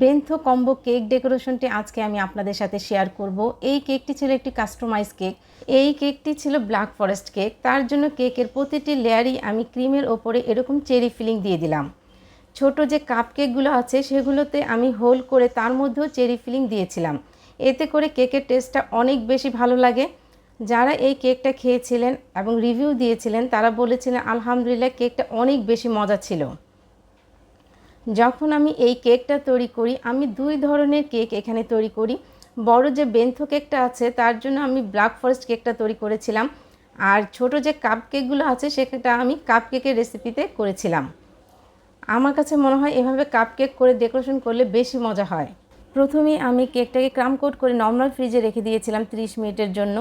বেন্থো combo cake ডেকোরেশনটি আজকে আমি আপনাদের সাথে শেয়ার করব। এই কেকটি ছিল একটি কাস্টমাইজ কেক। এই কেকটি ছিল ব্ল্যাক ফরেস্ট কেক। তার জন্য কেকের প্রতিটি লেয়ারই আমি ক্রিমের ওপরে এরকম চেরি ফিলিং দিয়ে দিলাম। ছোট যে কাপ কেকগুলো আছে, সেগুলোতে আমি হোল করে তার মধ্যেও চেরি ফিলিং দিয়েছিলাম। এতে করে কেকের টেস্টটা অনেক বেশি ভালো লাগে। যারা এই কেকটা খেয়েছিলেন এবং রিভিউ দিয়েছিলেন, তারা বলেছিলেন, আলহামদুলিল্লাহ, কেকটা অনেক বেশি মজা ছিল। যখন আমি এই কেকটা তৈরি করি, আমি দুই ধরনের কেক এখানে তৈরি করি। বড় যে বেন্থ কেকটা আছে, তার জন্য আমি ব্ল্যাক ফরেস্ট কেকটা তৈরি করেছিলাম। আর ছোট যে কাপ কেকগুলো আছে, সেটা আমি কাপ কেকের রেসিপিতে করেছিলাম। আমার কাছে মনে হয় এভাবে কাপ কেক করে ডেকোরেশন করলে বেশি মজা হয়। প্রথমে আমি কেকটাকে ক্রাম কোট করে নর্মাল ফ্রিজে রেখে দিয়েছিলাম 30 মিনিটের জন্য।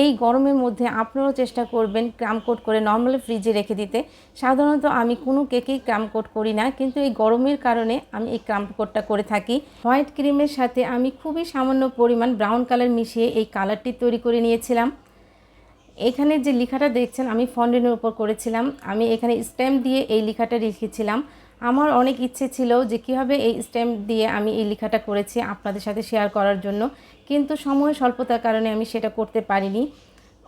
এই গরমের মধ্যে আপনারাও চেষ্টা করবেন ক্রাম কোট করে নর্মাল ফ্রিজে রেখে দিতে। সাধারণত আমি কোনো কেকেই ক্রাম কোট করি না, কিন্তু এই গরমের কারণে আমি এই ক্রাম কোটটা করে থাকি। হোয়াইট ক্রিমের সাথে আমি খুবই সামান্য পরিমাণ ব্রাউন কালার মিশিয়ে এই কালারটি তৈরি করে নিয়েছিলাম। এখানে যে লেখাটা দেখছেন, আমি ফন্ডেনের উপর করেছিলাম। আমি এখানে স্ট্যাম্প দিয়ে এই লেখাটা লিখেছিলাম আমার অনেক ইচ্ছে ছিল যে কীভাবে এই স্ট্যাম্প দিয়ে আমি এই লেখাটা করেছি আপনাদের সাথে শেয়ার করার জন্য, কিন্তু সময় স্বল্পতার কারণে আমি সেটা করতে পারিনি।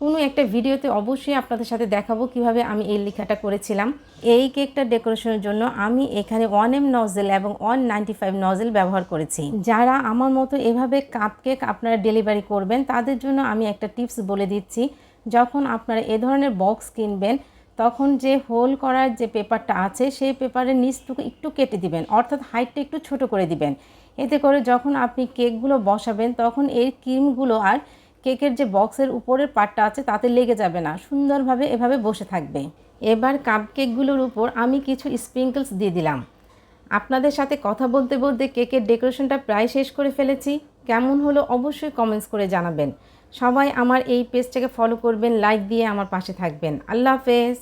কোনো একটা ভিডিওতে অবশ্যই আপনাদের সাথে দেখাবো কীভাবে আমি এই লেখাটা করেছিলাম। এই কেকটা ডেকোরেশনের জন্য আমি এখানে ওয়ান এম নজেল এবং ওয়ান নাইনটি ফাইভ নজেল ব্যবহার করেছি। যারা আমার মতো এভাবে কাপ কেক আপনারা ডেলিভারি করবেন, তাদের জন্য আমি একটা টিপস বলে দিচ্ছি। যখন আপনারা এ ধরনের বক্স কিনবেন তখন যে হোল করার যে পেপারটা আছে, সেই পেপারের নিচটুকু একটু কেটে দিবেন। অর্থাৎ হাইটটা একটু ছোট করে দিবেন। এতে করে যখন আপনি কেকগুলো বসাবেন, তখন এই ক্রিমগুলো আর কেকের যে বক্সের উপরের পার্টটা আছে, তাতে লেগে যাবে না। সুন্দরভাবে এভাবে বসে থাকবে। এবার কাপ কেকগুলোর উপর আমি কিছু স্প্রিঙ্কলস দিয়ে দিলাম। আপনাদের সাথে কথা বলতে বলতে কেকের ডেকোরেশনটা প্রায় শেষ করে ফেলেছি। কেমন হলো অবশ্যই কমেন্টস করে জানাবেন। সবাই আমার এই পেজটাকে ফলো করবেন লাইক দিয়ে আমার পাশে থাকবেন। আল্লাহ হাফেজ।